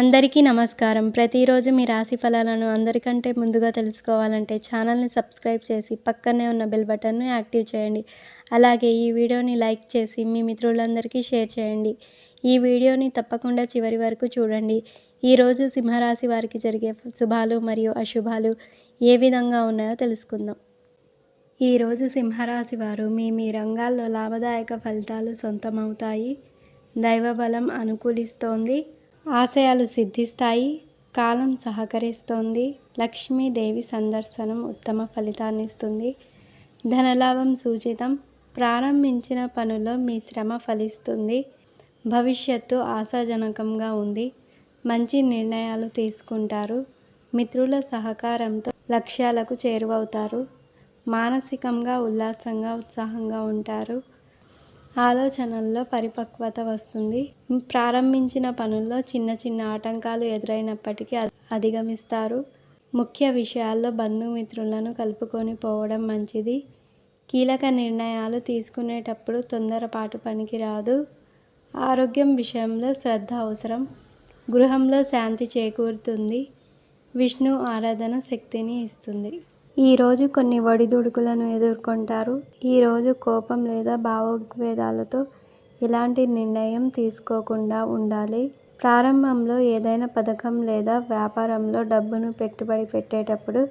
అందరికీ నమస్కారం. ప్రతిరోజు మీ రాశి ఫలాలను అందరికంటే ముందుగా తెలుసుకోవాలంటే ఛానల్ని సబ్స్క్రైబ్ చేసి పక్కనే ఉన్న బెల్ బటన్ను యాక్టివ్ చేయండి. అలాగే ఈ వీడియోని లైక్ చేసి మీ మిత్రులందరికీ షేర్ చేయండి. ఈ వీడియోని తప్పకుండా చివరి వరకు చూడండి. ఈరోజు సింహరాశి వారికి జరిగే శుభాలు మరియు అశుభాలు ఏ విధంగా ఉన్నాయో తెలుసుకుందాం. ఈరోజు సింహరాశి వారు మీ మీ రంగాల్లో లాభదాయక ఫలితాలు సొంతమవుతాయి. దైవబలం అనుకూలిస్తోంది. ఆశయాలు సిద్ధిస్తాయి కాలం సహకరిస్తోంది లక్ష్మీదేవి సందర్శనం ఉత్తమ ఫలితాన్ని ఇస్తుంది ధనలాభం సూచితం. ప్రారంభించిన పనుల్లో మీ శ్రమ ఫలిస్తుంది. భవిష్యత్తు ఆశాజనకంగా ఉంది. మంచి నిర్ణయాలు తీసుకుంటారు. మిత్రుల సహకారంతో లక్ష్యాలకు చేరువవుతారు. మానసికంగా ఉల్లాసంగా ఉత్సాహంగా ఉంటారు. ఆలోచనల్లో పరిపక్వత వస్తుంది. ప్రారంభించిన పనుల్లో చిన్న చిన్న ఆటంకాలు ఎదురైనప్పటికీ అధిగమిస్తారు. ముఖ్య విషయాల్లో బంధుమిత్రులను కలుపుకొని పోవడం మంచిది. కీలక నిర్ణయాలు తీసుకునేటప్పుడు తొందరపాటు పనికిరాదు ఆరోగ్యం విషయంలో శ్రద్ధ అవసరం. గృహంలో శాంతి చేకూరుతుంది. విష్ణు ఆరాధన శక్తిని ఇస్తుంది. ఈరోజు కొన్ని ఒడిదుడుకులను ఎదుర్కొంటారు. ఈరోజు కోపం లేదా భావోద్వేదాలతో ఎలాంటి నిర్ణయం తీసుకోకుండా ఉండాలి. ప్రారంభంలో ఏదైనా పథకం లేదా వ్యాపారంలో డబ్బును పెట్టుబడి పెట్టేటప్పుడు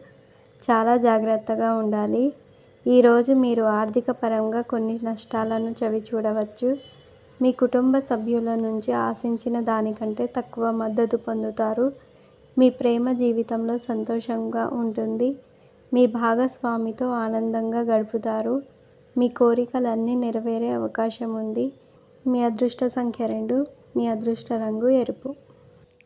చాలా జాగ్రత్తగా ఉండాలి. ఈరోజు మీరు ఆర్థిక పరంగా కొన్ని నష్టాలను చవి చూడవచ్చు మీ కుటుంబ సభ్యుల నుంచి ఆశించిన దానికంటే తక్కువ మద్దతు పొందుతారు. మీ ప్రేమ జీవితంలో సంతోషంగా ఉంటుంది. మీ భాగస్వామితో ఆనందంగా గడుపుతారు. మీ కోరికలన్నీ నెరవేరే అవకాశం ఉంది. మీ అదృష్ట సంఖ్య రెండు మీ అదృష్ట రంగు ఎరుపు.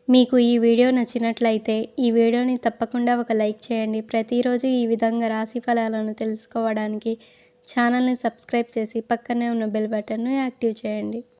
మీకు ఈ వీడియో నచ్చినట్లయితే ఈ వీడియోని తప్పకుండా ఒక లైక్ చేయండి. ప్రతిరోజు ఈ విధంగా రాశి ఫలాలను తెలుసుకోవడానికి ఛానల్ని సబ్స్క్రైబ్ చేసి పక్కనే ఉన్న బెల్ బటన్ను యాక్టివ్ చేయండి.